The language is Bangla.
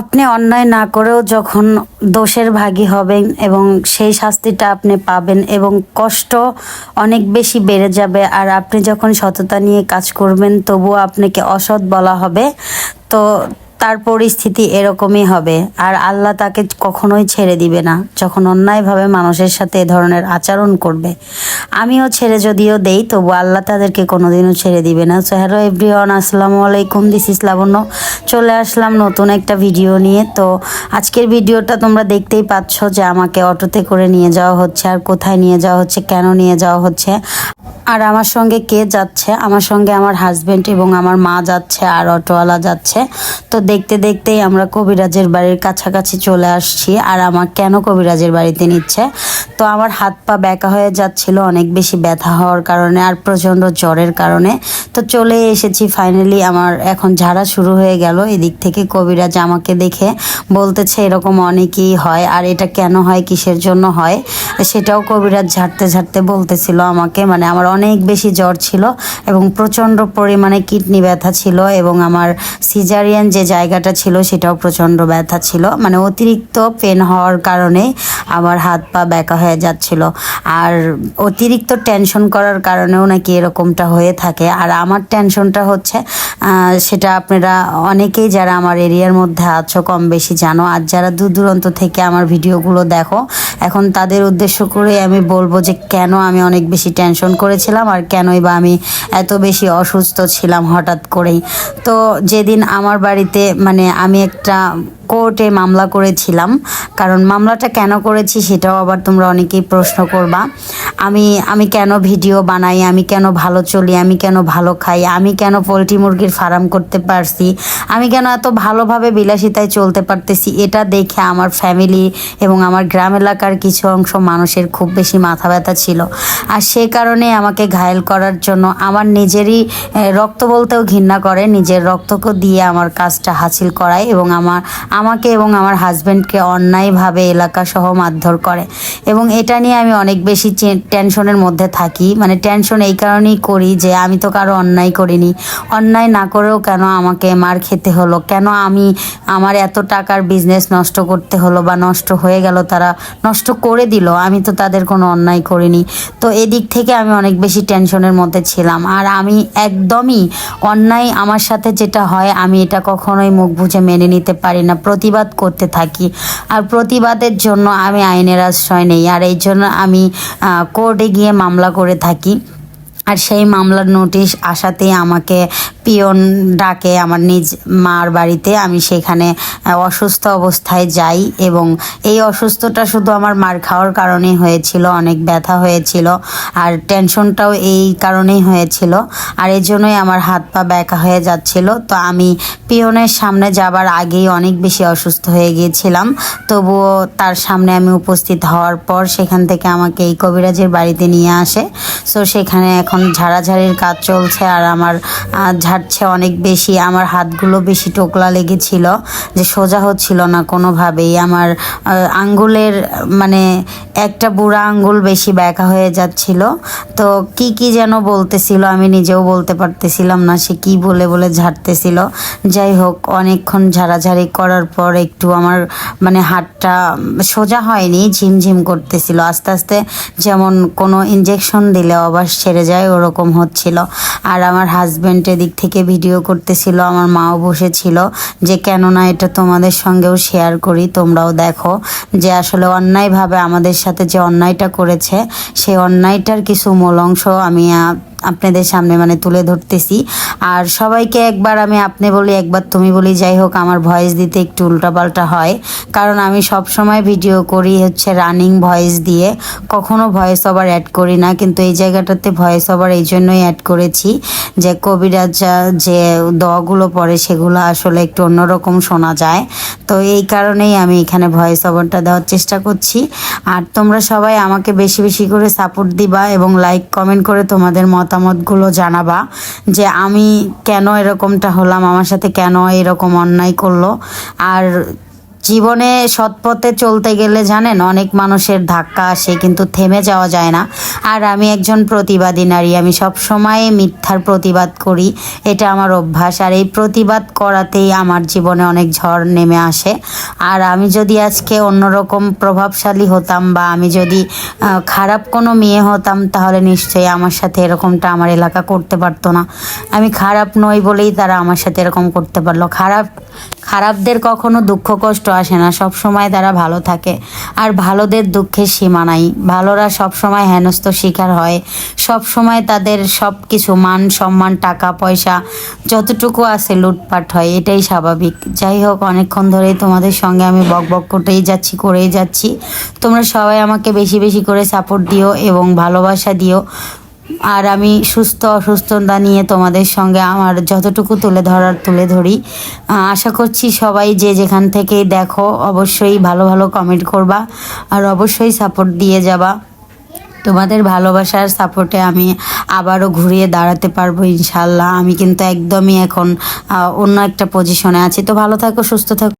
আপনি অন্যায় না করেও যখন দোষের ভাগী হবেন এবং সেই শাস্তিটা আপনি পাবেন এবং কষ্ট অনেক বেশি বেড়ে যাবে, আর আপনি যখন সততা নিয়ে কাজ করবেন তবুও আপনাকে অসৎ বলা হবে, তো তার পরিস্থিতি এরকমই হবে। আর আল্লাহ তাকে কখনোই ছেড়ে দিবে না, যখন অন্যায়ভাবে মানুষের সাথে এ ধরনের আচরণ করবে। আমিও ছেড়ে যদিও দেই, তবু আল্লাহ তাদেরকে কোনোদিনও ছেড়ে দিবে না। সো হ্যালো এভরিওয়ান, আসসালামু আলাইকুম, দিস ইস লাবণ্য। চলে আসলাম নতুন একটা ভিডিও নিয়ে। তো আজকের ভিডিওটা তোমরা দেখতেই পাচ্ছ যে আমাকে অটোতে করে নিয়ে যাওয়া হচ্ছে, আর কোথায় নিয়ে যাওয়া হচ্ছে, কেন নিয়ে যাওয়া হচ্ছে। আর আমার সঙ্গে কে যাচ্ছে? আমার সঙ্গে আমার হাজবেন্ড এবং আমার মা যাচ্ছে আর অটোওয়ালা যাচ্ছে। তো দেখতে দেখতেই আমরা কবিরাজের বাড়ির কাছাকাছি চলে আসছি আর আমার কেন কবিরাজের বাড়িতে নিচ্ছে? তো আমার হাত পা ব্যাকা হয়ে যাচ্ছিল, অনেক বেশি ব্যথা হওয়ার কারণে আর প্রচণ্ড জ্বরের কারণে। তো চলে এসেছি ফাইনালি আমার এখন ঝাড়া শুরু হয়ে গেল। এদিক থেকে কবিরাজ আমাকে দেখে বলতেছে, এরকম অনেকেই হয় আর এটা কেন হয়, কিসের জন্য হয়? সেটাও কবিরাজ ঝাড়তে ঝাড়তে বলতেছিল আমাকে। মানে আমার অনেক বেশি জ্বর ছিল এবং প্রচণ্ড পরিমাণে কিডনি ব্যথা ছিল এবং আমার সিজারিয়ান যে জায়গাটা ছিল সেটাও প্রচণ্ড ব্যথা ছিল। মানে অতিরিক্ত পেন হওয়ার কারণে আমার হাত পা ব্যাকা হয়ে যাচ্ছিল। আর অতিরিক্ত টেনশন করার কারণেও নাকি এরকমটা হয়ে থাকে। আর আমার টেনশনটা হচ্ছে সেটা আপনারা অনেকেই যারা আমার এরিয়ার মধ্যে আছো কম বেশি জানো। আর যারা দূর দূরান্ত থেকে আমার ভিডিওগুলো দেখো, এখন তাদের উদ্দেশ্য করে আমি বলব যে কেন আমি অনেক বেশি টেনশন করেছিলাম আর কেনই বা আমি এত বেশি অসুস্থ ছিলাম হঠাৎ করেই। তো যেদিন আমার বাড়িতে মানে আমি একটা কোর্টে মামলা করেছিলাম। কারণ মামলাটা কেন করেছি সেটাও আবার তোমরা অনেকেই প্রশ্ন করবা। আমি আমি কেন ভিডিও বানাই? আমি কেন ভালো চলি? আমি কেন ভালো খাই? আমি কেন পোলট্রি মুরগির ফার্ম করতে পারছি? আমি কেন এত ভালোভাবে বিলাসিতায় চলতে পারতেছি? এটা দেখে আমার ফ্যামিলি এবং আমার গ্রাম এলাকার কিছু অংশ মানুষের খুব বেশি মাথা ব্যথা ছিল। আর সে কারণে আমাকে ঘায়েল করার জন্য আমার নিজেরই রক্ত বলতেও ঘৃণা করে। নিজের রক্তকে দিয়ে আমার কাজটা হাসিল করায় এবং আমার আমাকে এবং আমার হাজব্যান্ডকে অন্যায়ভাবে এলাকা সহ মারধর করে। এবং এটা নিয়ে আমি অনেক বেশি টেনশনের মধ্যে থাকি। মানে টেনশন এই কারণেই করি যে আমি তো কারও অন্যায় করিনি। অন্যায় না করেও কেন আমাকে মার খেতে হলো? কেন আমি আমার এত টাকার বিজনেস নষ্ট করতে হলো বা নষ্ট হয়ে গেল, তারা নষ্ট করে দিল? আমি তো তাদের কোনো অন্যায় করিনি। তো এদিক থেকে আমি অনেক বেশি টেনশনের মধ্যে ছিলাম। আর আমি একদমই অন্যায় আমার সাথে যেটা হয়, আমি এটা কখনোই মুখ বুঝে মেনে নিতে পারি না। প্রতিবাদ করতে থাকি। আর প্রতিবাদের জন্য আমি আইনের আশ্রয় নেই। আর এই জন্য আমি কোর্টে গিয়ে মামলা করে থাকি। আর সেই মামলার নোটিশ আসাতেই আমাকে পিয়ন ডাকে আমার নিজ মার বাড়িতে। আমি সেখানে অসুস্থ অবস্থায় যাই এবং এই অসুস্থতা শুধু আমার মার খাওয়ার কারণেই হয়েছিল, অনেক ব্যথা হয়েছিল আর টেনশনটাও এই কারণেই হয়েছিল আর এই জন্যই আমার হাত পা ব্যাকা হয়ে যাচ্ছিল। তো আমি পিয়নের সামনে যাবার আগেই অনেক বেশি অসুস্থ হয়ে গিয়েছিলাম। তবুও তার সামনে আমি উপস্থিত হওয়ার পর সেখান থেকে আমাকে এই কবিরাজের বাড়িতে নিয়ে আসে। সো সেখানে এখন ঝাড়াঝাড়ির কাজ চলছে আর আমার ঝাড়ছে অনেক বেশি। আমার হাতগুলো বেশি টোকলা লেগেছিল যে সোজা হচ্ছিল না কোনোভাবেই। আমার আঙ্গুলের মানে একটা বুড়া আঙ্গুল বেশি ব্যাকা হয়ে যাচ্ছিল। তো কি কি যেন বলতেছিল আমি নিজেও বলতে পারতেছিলাম না সে কি বলে বলে ঝাড়তেছিল। যাই হোক, অনেকক্ষণ ঝাড়াঝাড়ি করার পর একটু আমার মানে হাতটা সোজা হয়নি, ঝিমঝিম করতেছিল। আস্তে আস্তে যেমন কোনো ইঞ্জেকশন দিলে অবাস ছেড়ে যায় ওরকম হচ্ছিল। আর আমার হাজব্যান্ড এদিক থেকে ভিডিও করতেছিল, আমার মাও বসেছিল যে, কেননা এটা তোমাদের সঙ্গেও শেয়ার করি, তোমরাও দেখো। যে, আসলে অন্যায়ভাবে আমাদের সাথে যে অন্যায়টা করেছে, সেই অন্যায়টার কিছু মূল অংশ আমি আপনাদের সামনে মানে তুলে ধরতেছি। আর সবাইকে একবার আমি আপনি বলি, একবার তুমি বলি, যাই হোক, আমার ভয়েস দিতে একটু উল্টাপাল্টা হয়। কারণ আমি সব সময় ভিডিও করি হচ্ছে রানিং ভয়েস দিয়ে। কখনো ভয়েস ওভার অ্যাড করি না, কিন্তু এই জায়গাটাতে ভয়েস ওভার এই জন্যই অ্যাড করেছি যে কবিরাজ যে দগুলো পড়ে সেগুলো আসলে একটু অন্যরকম শোনা যায়। তো এই কারণেই আমি এখানে ভয়েস ওভারটা দেওয়ার চেষ্টা করছি। আর তোমরা সবাই আমাকে বেশি বেশি করে সাপোর্ট দিবা এবং লাইক কমেন্ট করে তোমাদের মতামতগুলো জানাবা যে আমি কেন এরকমটা হলাম আমার সাথে কেন এরকম অন্যায় করল। আর জীবনে সৎপথে চলতে গেলে জানেন, অনেক মানুষের ধাক্কা আসে কিন্তু থেমে যাওয়া যায় না। আর আমি একজন প্রতিবাদী নারী, আমি সব সময় মিথ্যার প্রতিবাদ করি, এটা আমার অভ্যাস। আর এই প্রতিবাদ করাতেই আমার জীবনে অনেক ঝড় নেমে আসে। আর আমি যদি আজকে অন্যরকম প্রভাবশালী হতাম বা আমি যদি খারাপ কোনো মেয়ে হতাম, তাহলে নিশ্চয়ই আমার সাথে এরকমটা আমার এলাকা করতে পারতো না। আমি খারাপ নই বলেই তারা আমার সাথে এরকম করতে পারল। খারাপ, খারাপদের কখনো দুঃখ কষ্ট আসে না। সব সময় তারা ভালো থাকে। আর ভালোদের দুঃখের সীমা নাই। ভালোরা সব সময় হেনস্থ শিকার হয়। সব সময় তাদের সব কিছু মান, সম্মান, টাকা, পয়সা যতটুকু আছে লুটপাট হয়, এটাই স্বাভাবিক। যাই হোক, অনেকক্ষণ ধরেই তোমাদের সঙ্গে আমি বক বক করতেই যাচ্ছি, করেই যাচ্ছি। তোমরা সবাই আমাকে বেশি বেশি করে সাপোর্ট দিও এবং ভালোবাসা দিও। আর আমি সুস্থ, অসুস্থতা নিয়ে তোমাদের সঙ্গে আমার যতটুকু তুলে ধরার, তুলে ধরি। আশা করছি সবাই যে যেখান থেকেই দেখো, অবশ্যই ভালো ভালো কমেন্ট করবা আর অবশ্যই সাপোর্ট দিয়ে যাবা। তোমাদের ভালোবাসার সাপোর্টে আমি আবারও ঘুরিয়ে দাঁড়াতে পারব ইনশাল্লাহ আমি কিন্তু একদমই এখন অন্য একটা পজিশনে আছি। তো ভালো থাকো, সুস্থ থাকো।